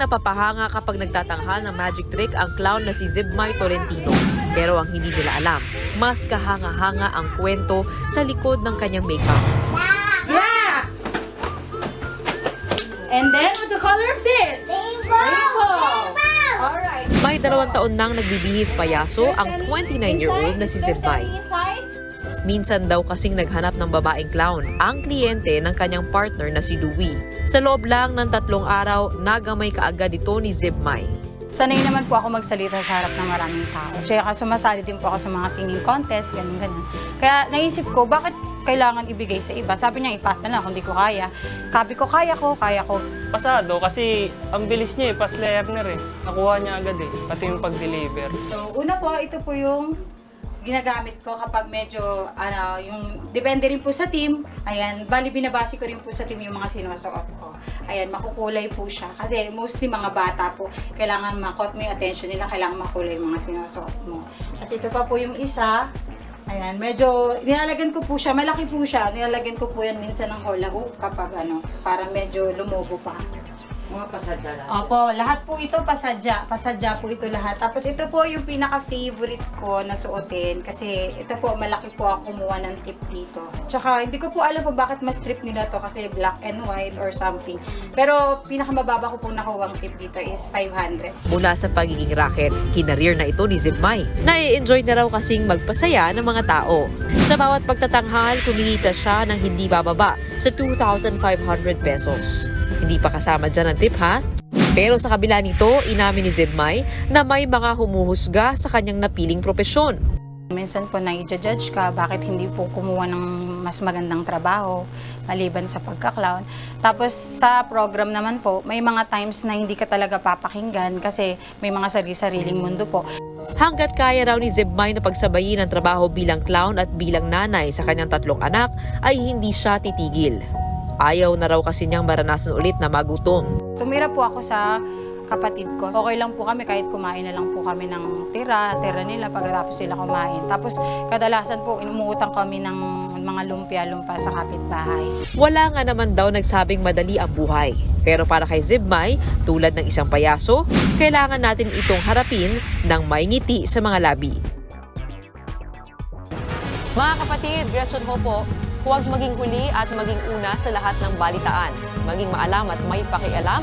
napapahanga kapag nagtatanghal ng magic trick ang clown na si Zibmay Tolentino. Pero ang hindi nila alam, mas kahanga-hanga ang kwento sa likod ng kanyang makeup. Yeah! And then, what the color of this? Rainbow! Alright. May dalawang taon nang nagbibihis payaso ang 29-year-old na si Zibmay. Minsan daw kasing naghanap ng babaeng clown ang kliyente ng kanyang partner na si Louie. Sa loob lang ng tatlong araw, nagamay kaagad ito ni Zibmay. Sanay naman po ako magsalita sa harap ng maraming tao. Tsaka sumasali din po ako sa mga singing contest, ganun ganun. Kaya naisip ko, bakit kailangan ibigay sa iba? Sabi niya, ipasa na kung di ko kaya. Sabi ko, kaya ko, kaya ko. Pasado kasi ang bilis niya eh, pas learner eh. Nakuha niya agad eh, pati yung pag-deliver. So, una po, ito po yung ginagamit ko kapag medyo, ano, yung, depende rin po sa team. Ayan, bali binabase ko rin po sa team yung mga sinusuot ko. Ayan, makukulay po siya. Kasi mostly mga bata po, kailangan makot mo yung attention nila, kailangan makulay yung mga sinusuot mo. Kasi ito pa po yung isa, Ayan, medyo, nilalagyan ko po siya, malaki po siya, nilalagyan ko po yan minsan ng hula hoop kapag ano, para medyo lumobo pa. Mga pasadya lang. Opo, lahat po ito pasadya. Pasadya po ito lahat. Tapos ito po yung pinaka-favorite ko na suotin kasi ito po, malaki po ako kumuha ng tip dito. Tsaka hindi ko po alam po bakit mas trip nila to kasi black and white or something. Pero pinakamababa ko po nakuha ang tip dito is 500. Mula sa pagiging racket, kinareer na ito ni Zibmay. Nai-enjoy na raw kasing magpasaya ng mga tao. Sa bawat pagtatanghal, kumikita siya ng hindi bababa sa 2,500 pesos. Hindi pa kasama dyan ang tip ha? Pero sa kabila nito, inamin ni Zibmay na may mga humuhusga sa kanyang napiling propesyon. Minsan po na-judge ka, bakit hindi po kumuha ng mas magandang trabaho maliban sa pagka-clown. Tapos sa program naman po, may mga times na hindi ka talaga papakinggan kasi may mga sarili-sariling mundo po. Hanggat kaya raw ni Zibmay na pagsabayin ang trabaho bilang clown at bilang nanay sa kanyang tatlong anak, ay hindi siya titigil. Ayaw na raw kasi niyang maranasan ulit na magutom. Tumira po ako sa kapatid ko. Okay lang po kami kahit kumain na lang po kami ng tira, tira nila pagkatapos sila kumain. Tapos kadalasan po inumuutang kami ng mga lumpia-lumpa sa kapitbahay. Wala nga naman daw nagsabing madali ang buhay. Pero para kay Zibmay, tulad ng isang payaso, kailangan natin itong harapin ng may ngiti sa mga labi. Mga kapatid, Gretchen ho po, huwag maging huli at maging una sa lahat ng balitaan. Maging maalam at may pakialam